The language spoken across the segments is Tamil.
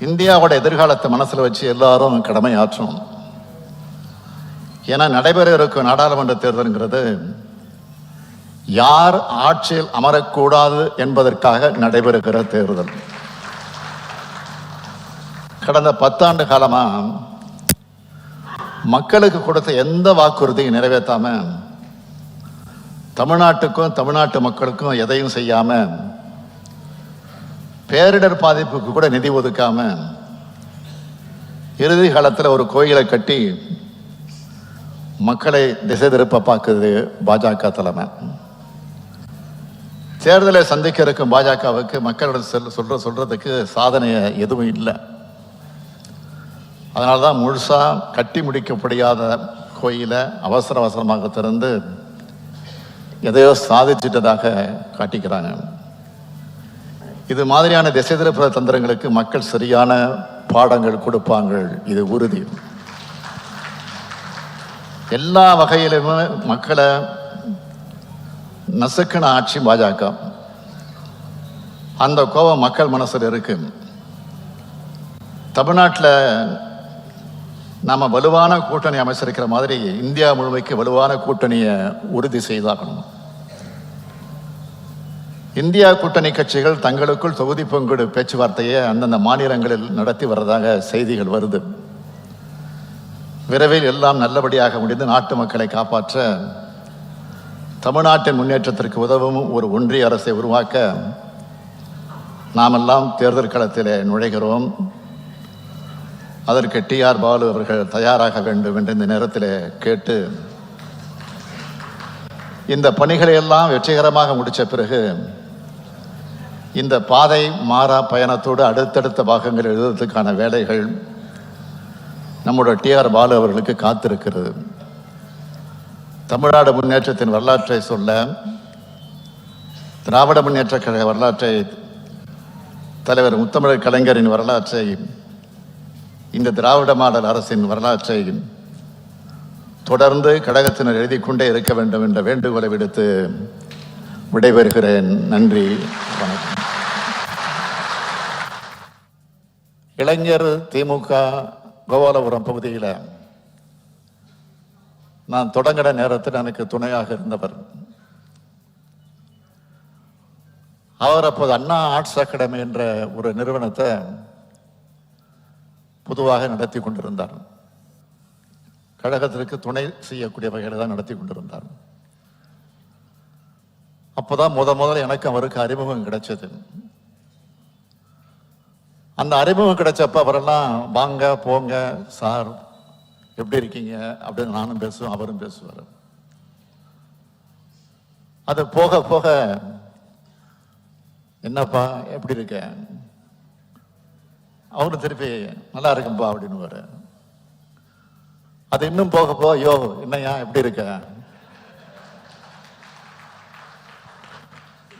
இந்தியாவோட எதிர்காலத்தை மனசுல வச்சு எல்லாரும் கடமை ஆற்றணும் ஏன்னா நடைபெற இருக்கும் நாடாளுமன்ற தேர்தல்ங்கிறது யார் ஆட்சியில் அமரக்கூடாது என்பதற்காக நடைபெறுகிற தேர்தல். கடந்த பத்தாண்டு காலமா மக்களுக்கு கொடுத்த எந்த வாக்குறுதியும் நிறைவேற்றாம தமிழ்நாட்டுக்கும் தமிழ்நாட்டு மக்களுக்கும் எதையும் செய்யாம பேரிடர் பாதிப்புக்கு கூட நிதி ஒதுக்காம இறுதி காலத்தில் ஒரு கோயிலை கட்டி மக்களை திசை திருப்ப பார்க்குது பாஜக தலைமை. தேர்தலை சந்திக்க இருக்கும் பாஜகவுக்கு மக்களிடம் செல் சொல்ற சொல்றதுக்கு சாதனை எதுவும் இல்லை. அதனால தான் முழுசாக கட்டி முடிக்கப்படியாத கோயிலை அவசர அவசரமாக திறந்து எதையோ சாதிச்சிட்டதாக காட்டிக்கிறாங்க. இது மாதிரியான திசை திருப்புற தந்திரங்களுக்கு மக்கள் சரியான பாடங்கள் கொடுப்பாங்க இது உறுதி. எல்லா வகையிலுமே மக்களை நசுக்கின ஆட்சி பாஜக. அந்த கோபம் மக்கள் மனசில் இருக்கு. தமிழ்நாட்டில் நாம் வலுவான கூட்டணி அமைச்சிருக்கிற மாதிரி இந்தியா முழுமைக்கு வலுவான கூட்டணியை உறுதி செய்தாகணும். இந்தியா கூட்டணி கட்சிகள் தங்களுக்குள் தொகுதி பங்கீடு பேச்சுவார்த்தையை அந்தந்த மாநிலங்களில் நடத்தி வர்றதாக செய்திகள் வருது. விரைவில் எல்லாம் நல்லபடியாக முடிந்து நாட்டு மக்களை காப்பாற்ற தமிழ்நாட்டின் முன்னேற்றத்திற்கு உதவும் ஒரு ஒன்றிய அரசை உருவாக்க நாமெல்லாம் தேர்தல் களத்திலே நுழைகிறோம். அதற்கு டிஆர் பாலு அவர்கள் தயாராக வேண்டும் என்று இந்த நேரத்தில் கேட்டு இந்த பணிகளை எல்லாம் வெற்றிகரமாக முடித்த பிறகு இந்த பாதை மாறா பயணத்தோடு அடுத்தடுத்த பாகங்கள் எழுதுவதற்கான வேலைகள் நம்முடைய டிஆர் பாலு அவர்களுக்கு காத்திருக்கிறது. தமிழ்நாடு முன்னேற்றத்தின் வரலாற்றை சொல்ல திராவிட முன்னேற்ற கழக வரலாற்றை தலைவர் முத்தமிழர் கலைஞரின் வரலாற்றை இந்த திராவிட மாடல் அரசின் வரலாற்றை தொடர்ந்து கழகத்தினர் எழுதி கொண்டே இருக்க வேண்டும் என்ற வேண்டுகோளை விடுத்து விடைபெறுகிறேன். நன்றி. இளைஞர் திமுக கோபாலபுரம் பகுதியில் நான் தொடங்கின நேரத்தில் எனக்கு துணையாக இருந்தவர். அவர் அப்போது அண்ணா ஆர்ட்ஸ் அகாடமி என்ற ஒரு நிறுவனத்தை பொதுவாக நடத்தி கொண்டிருந்தார். கழகத்திற்கு துணை செய்யக்கூடிய வகையில் தான் நடத்தி கொண்டிருந்தார். அப்போதான் முத முதல்ல எனக்கு அவருக்கு அறிமுகம் கிடைச்சது. அந்த அறிமுகம் கிடைச்சப்ப அவரெல்லாம் வாங்க போங்க சார் எப்படி இருக்கீங்க? அப்படின்னு நானும் பேசுவேன் அவரும் பேசுவார். அது போக போக என்னப்பா எப்படி இருக்க? அவரும் திருப்பி நல்லா இருக்கும்பா அப்படின்னு அது இன்னும் போக போக யோ என்னையா எப்படி இருக்க?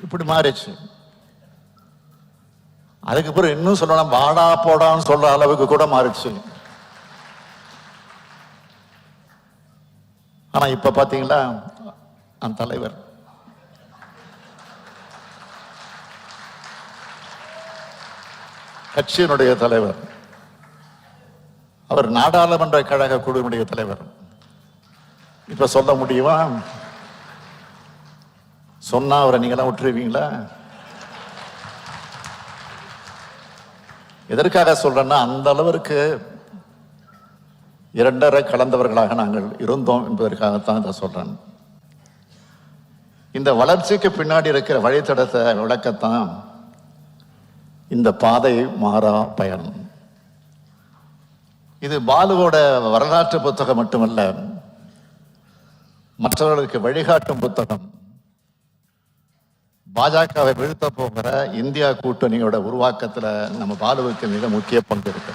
இப்படி மாறிச்சு அதுக்கப்புறம் இன்னும் சொல்லலாம் வாடா போடான்னு சொல்ற அளவுக்கு கூட மாறிடுச்சு. ஆனா இப்ப பாத்தீங்களா அந்த தலைவர். கட்சியினுடைய தலைவர். அவர் நாடாளுமன்ற கழக குழுவினுடைய தலைவர். இப்ப சொல்ல முடியுமா? சொன்னா அவரை நீங்களாம் விட்டுருவீங்களா? எதற்காக சொல்றேன்னா அந்த அளவிற்கு இரண்டரை கலந்தவர்களாக நாங்கள் இருந்தோம் என்பதற்காகத்தான் இதை சொல்றேன். இந்த வளர்ச்சிக்கு பின்னாடி இருக்கிற வழித்தடத்தை விளக்கத்தான் இந்த பாதை மாறா பயணம் இது பாலுவோட வரலாற்று புத்தகம் மட்டுமல்ல மற்றவர்களுக்கு வழிகாட்டும் புத்தகம். பாஜகவை வீழ்த்த போகிற இந்தியா கூட்டணியோட உருவாக்கத்துல நம்ம பாலுவுக்கு மிக முக்கிய பங்கு இருக்கு.